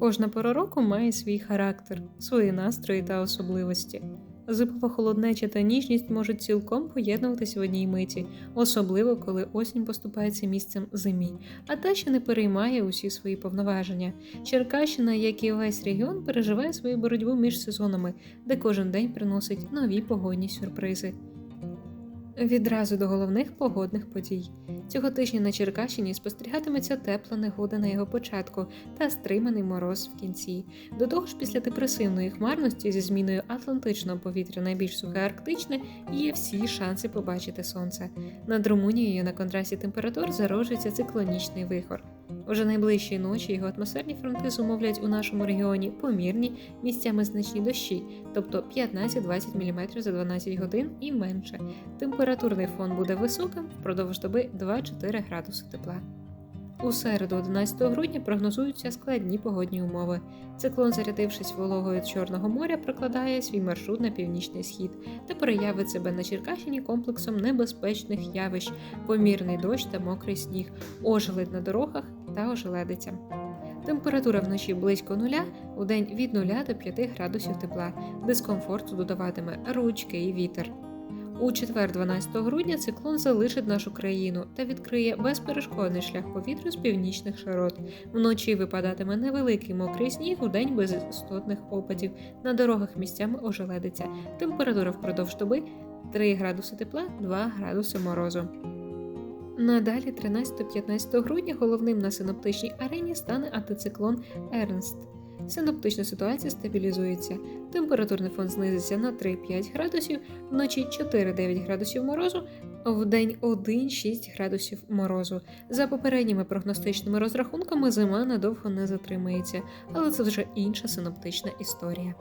Кожна пора року має свій характер, свої настрої та особливості. Зимова холоднеча та ніжність можуть цілком поєднуватися в одній миті, особливо коли осінь поступається місцем зимі, а та ще не переймає усі свої повноваження. Черкащина, як і весь регіон, переживає свою боротьбу між сезонами, де кожен день приносить нові погодні сюрпризи. Відразу до головних погодних подій. Цього тижня на Черкащині спостерігатиметься тепла негода на його початку та стриманий мороз в кінці. До того ж, після депресивної хмарності зі зміною атлантичного повітря найбільш сухе арктичне є всі шанси побачити сонце. Над Румунією на контрасті температур зароджується циклонічний вихор. Уже найближчі ночі його атмосферні фронти зумовлять у нашому регіоні помірні місцями значні дощі, тобто 15-20 мм за 12 годин і менше. Температурний фон буде високим впродовж доби 2-4 градуси тепла. У середу, 11 грудня, прогнозуються складні погодні умови. Циклон, зарядившись вологою Чорного моря, прокладає свій маршрут на північний схід та проявить себе на Черкащині комплексом небезпечних явищ, помірний дощ та мокрий сніг, ожеледь на дорогах та ожеледиця. Температура вночі близько нуля, у день від 0 до 5 градусів тепла. Дискомфорту додаватиме ручки і вітер. У четвер, 12 грудня, циклон залишить нашу країну та відкриє безперешкодний шлях повітря з північних широт. Вночі випадатиме невеликий мокрий сніг, у день без істотних опадів. На дорогах місцями ожеледиться. Температура впродовж доби 3 градуси тепла, 2 градуси морозу. Надалі, 13-15 грудня, головним на синоптичній арені стане антициклон Ернст. Синоптична ситуація стабілізується. Температурний фон знизиться на 3-5 градусів, вночі 4-9 градусів морозу, вдень 1-6 градусів морозу. За попередніми прогностичними розрахунками, зима надовго не затримається, але це вже інша синоптична історія.